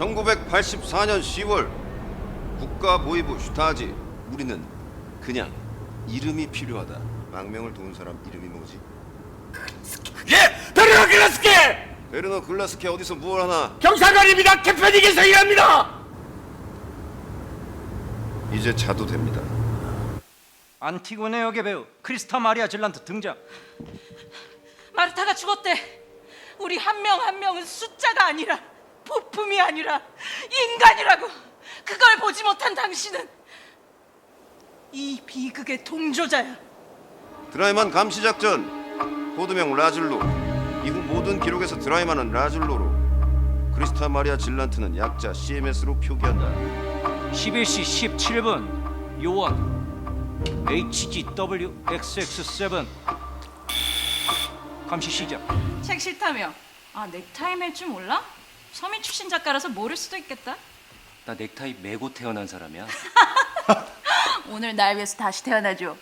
1984년 10월 국가보위부 슈타지 우리는 그냥 이름이 필요하다 망명을 도운 사람 이름이 뭐지? 예! 베르너 글라스케! 베르너 글라스케 어디서 무얼 하나 경찰관입니다. 캐페닉에서 일합니다. 이제 자도 됩니다 안티고네 역의 배우 크리스타 마리아 질란트 등장. 마르타가 죽었대. 우리 한 명 한 명은 숫자가 아니라 부품이 아니라 인간이라고. 그걸 보지 못한 당신은 이 비극의 동조자야. 드라이만 감시 작전 코드명 라줄로 이후 모든 기록에서 드라이만은 라줄로로 크리스타 마리아 질란트는 약자 CMS로 표기한다 11시 17분 요원 HGWXX7 감시 시작. 책 싫다며? 아 넥타이 맬 줄 몰라? 서민 출신 작가라서 모를 수도 있겠다. 나 넥타이 메고 태어난 사람이야. 오늘 날 위해서 다시 태어나줘.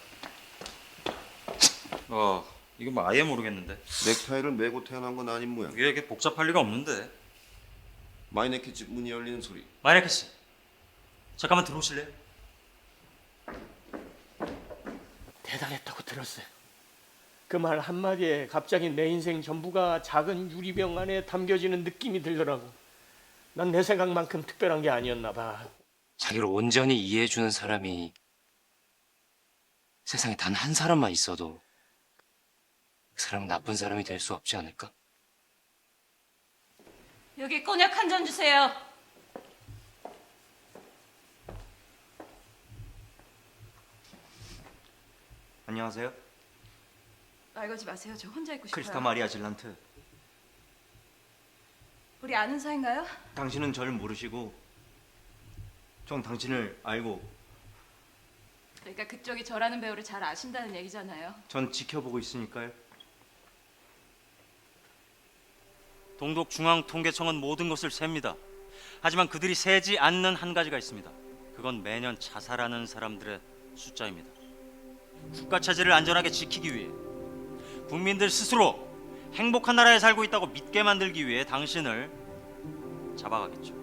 어, 이거 뭐 아예 모르겠는데. 넥타이를 메고 태어난 건 아닌 모양 이게 이게 복잡할 리가 없는데. 마이네키 집 문이 열리는 소리 마이네크 씨, 잠깐만 들어오실래요? 대단했다고 들었어요. 그 말 한마디에 갑자기 내 인생 전부가 작은 유리병 안에 담겨지는 느낌이 들더라고. 난 내 생각만큼 특별한 게 아니었나 봐. 자기를 온전히 이해해주는 사람이 세상에 단 한 사람만 있어도 그 사람은 나쁜 사람이 될 수 없지 않을까? 여기 꼬냑 한 잔 주세요. 안녕하세요. 말 걸지 마세요. 저 혼자 있고 싶어요. 크리스타 마리아 질란트. 우리 아는 사이인가요? 당신은 저를 모르시고, 전 당신을 알고, 그러니까 그쪽이 저라는 배우를 잘 아신다는 얘기잖아요. 전 지켜보고 있으니까요. 동독 중앙 통계청은 모든 것을 셉니다. 하지만 그들이 세지 않는 한 가지가 있습니다. 그건 매년 자살하는 사람들의 숫자입니다. 국가 체제를 안전하게 지키기 위해 국민들 스스로 행복한 나라에 살고 있다고 믿게 만들기 위해 당신을 잡아가겠죠.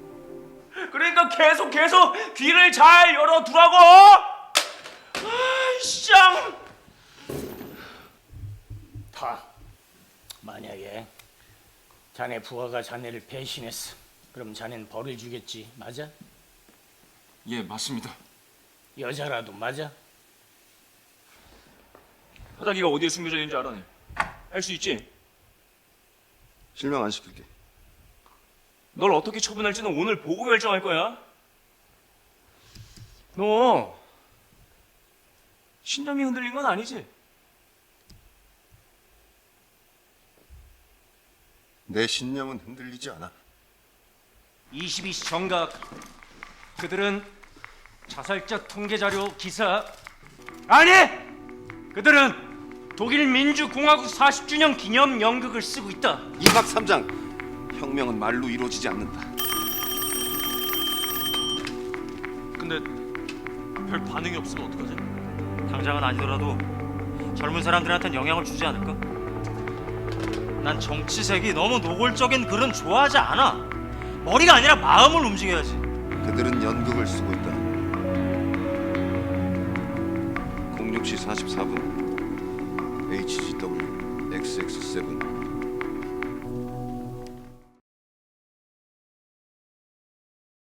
그러니까 계속 계속 귀를 잘 열어두라고. 아이씨. 다 만약에 자네 부하가 자네를 배신했어. 그럼 자넨 벌을 주겠지. 맞아? 예, 맞습니다. 여자라도 맞아? 바닥이가 어디에 숨겨져 있는지 알아내. 할 수 있지? 실명 안 시킬게 널 어떻게 처분할지는 오늘 보고 결정할 거야. 너 신념이 흔들린 건 아니지? 내 신념은 흔들리지 않아 22시 정각 그들은 자살자 통계 자료 기사 아니 그들은 독일 민주공화국 40주년 기념 연극을 쓰고 있다. 2박 3장 혁명은 말로 이루어지지 않는다 근데 별 반응이 없으면 어떡하지? 당장은 아니더라도 젊은 사람들한테는 영향을 주지 않을까? 난 정치색이 너무 노골적인 글은 좋아하지 않아. 머리가 아니라 마음을 움직여야지. 그들은 연극을 쓰고 있다 06시 44분 Don't X6 or 7.